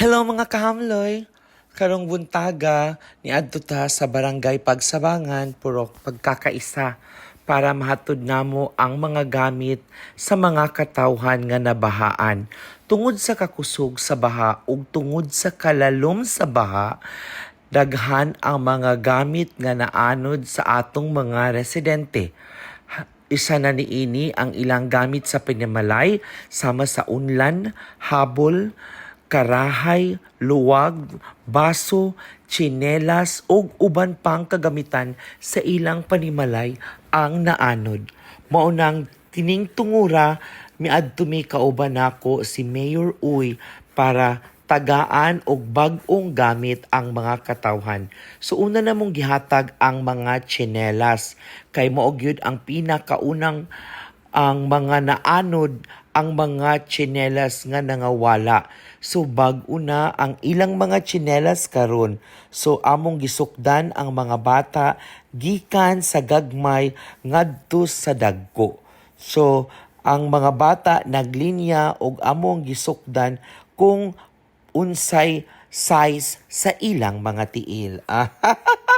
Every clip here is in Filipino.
Hello mga kahamloy! Karong buntaga ni adto ta sa barangay Pagsabangan puro pagkakaisa para mahatod namo ang mga gamit sa mga katawhan nga nabahaan tungod sa kakusog sa baha ug tungod sa kalalom sa baha daghan ang mga gamit nga naanod sa atong mga residente isa na niini ang ilang gamit sa pinimalay sama sa unlan, habol, karahay, luwag, baso, tsinelas ug uban pang kagamitan sa ilang panimalay ang naanod. Maunang tining tungura miadto mi kauban nako si Mayor Uy para tagaan og bag-ong gamit ang mga katawhan. So una na mong gihatag ang mga tsinelas kay mao gyud ang pinakaunang ang mga naanod ang mga tsinelas nga nangawala. So bag-o na ang ilang mga tsinelas karon. So among gisukdan ang mga bata gikan sa gagmay ngadto sa dagko. So ang mga bata naglinya og among gisukdan kung unsay size sa ilang mga tiil.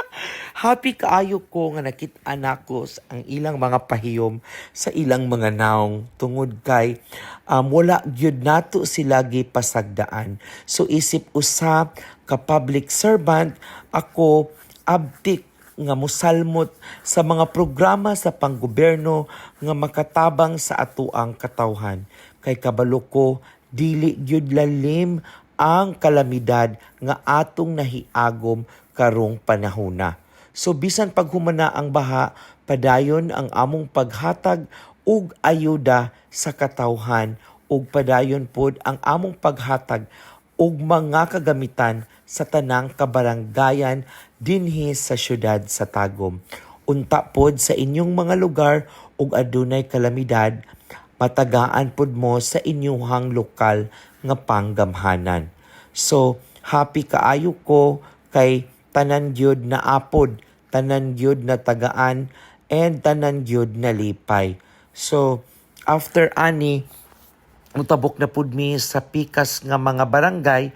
Happy kaayo ko nga nakit-an nako sa ang ilang mga pahiyom sa ilang mga naong tungod kay um, wala gyud nato sila gipasagdaan. So isip usab ka public servant ako abtik nga musalmot sa mga programa sa panggobyerno nga makatabang sa atuang katawhan. Kay kabalo ko dili gyud lalim ang kalamidad nga atong nahiagom karong panahona. So bisan paghumana ang baha, padayon ang among paghatag ug ayuda sa katawhan ug padayon pod ang among paghatag ug mga kagamitan sa tanang kabaranggayan dinhi sa syudad sa Tagum. Unta pod sa inyong mga lugar ug adunay kalamidad, matagaan pod mo sa inyong lokal nga panggamhanan. So, happy kaayo ko kay tanan gyud na apod, tanan gyud na tagaan, and tanan gyud na lipay. So, after ani, mutabok na pud mi sa pikas nga mga barangay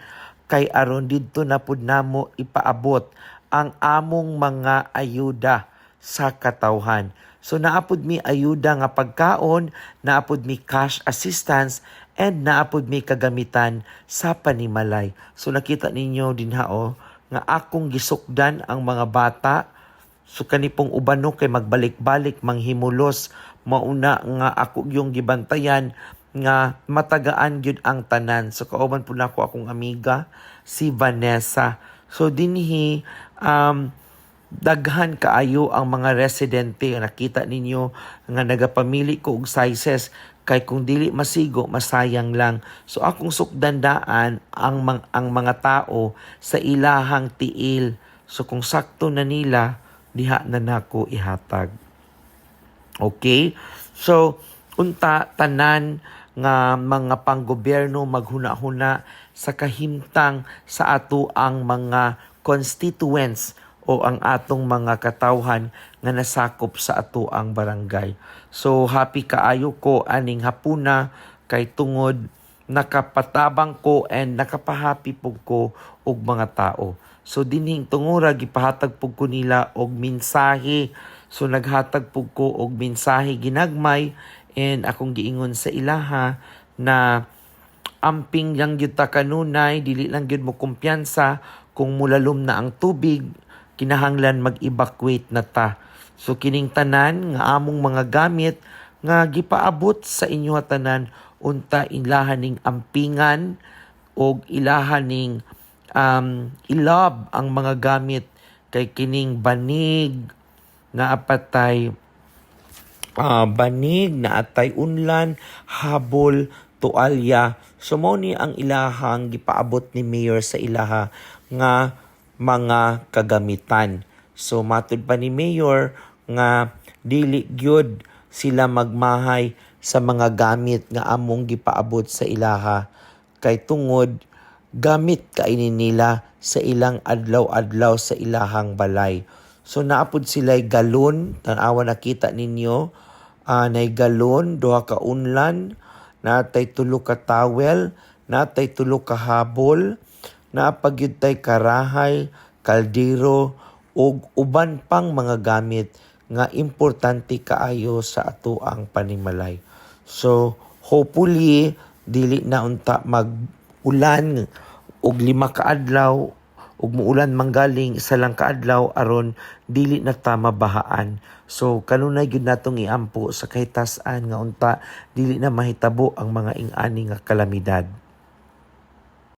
kay aron didto na pud namo ipaabot ang among mga ayuda sa katawhan. So naapod mi ayuda nga pagkaon, naapod mi cash assistance and naapod mi kagamitan sa panimalay. So nakita ninyo dinha oh, nga akong gisukdan ang mga bata So kanipong ubano kay magbalik-balik manghimulos mauna nga ako yung gibantayan nga matagaan gyud ang tanan. So kauban po nako akong amiga si Vanessa. So dinhi um daghan kaayo ang mga residente nakita ninyo nga nagapamili ko og sizes kay kung dili masigo masayang lang. So akong sukdandaan ang mang, ang mga tao sa ilahang tiil. So kung sakto na nila diha na nako ihatag. Okay? So, unta tanan nga mga panggobyerno maghuna-huna sa kahimtang sa ato ang mga constituents o ang atong mga katawhan nga nasakop sa ato ang barangay. So happy kaayo ko aning hapuna kay tungod nakapatabang ko and nakapahappy pug ko og mga tao. So dinhing tungura gipahatag pug ko nila og mensahe So naghatag pug ko og mensahe ginagmay and akong giingon sa ilaha na amping lang gyud ta kanunay dili lang gyud mo kumpiyansa kung mulalom na ang tubig kinahanglan mag-evacuate na ta. So kining tanan nga among mga gamit nga gipaabot sa inyo tanan unta ilahan ning ampingan og ilahan ning um, ilab ang mga gamit kay kining banig na apatay ah, banig na atay unlan habol tualya so mao ni ang ilahang gipaabot ni mayor sa ilaha nga mga kagamitan. So matud pa ni mayor nga dili gyud sila magmahay sa mga gamit nga among gipaabot sa ilaha. Kay tungod gamit kainin nila sa ilang adlaw-adlaw sa ilahang balay. So naapod sila'y galon, tanawa nakita ninyo, uh, nay galon, duha ka unlan, natay tulo ka towel, natay tulo ka habol, naapagyud tay karahay, kaldero ug uban pang mga gamit nga importante kaayo sa ato ang panimalay. So hopefully dili na unta mag-ulan og lima ka adlaw ug muulan manggaling isa lang ka adlaw aron dili na ta mabahaan. So kanunay gyud natong iampo sa kahitasan nga unta dili na mahitabo ang mga ing-ani nga kalamidad.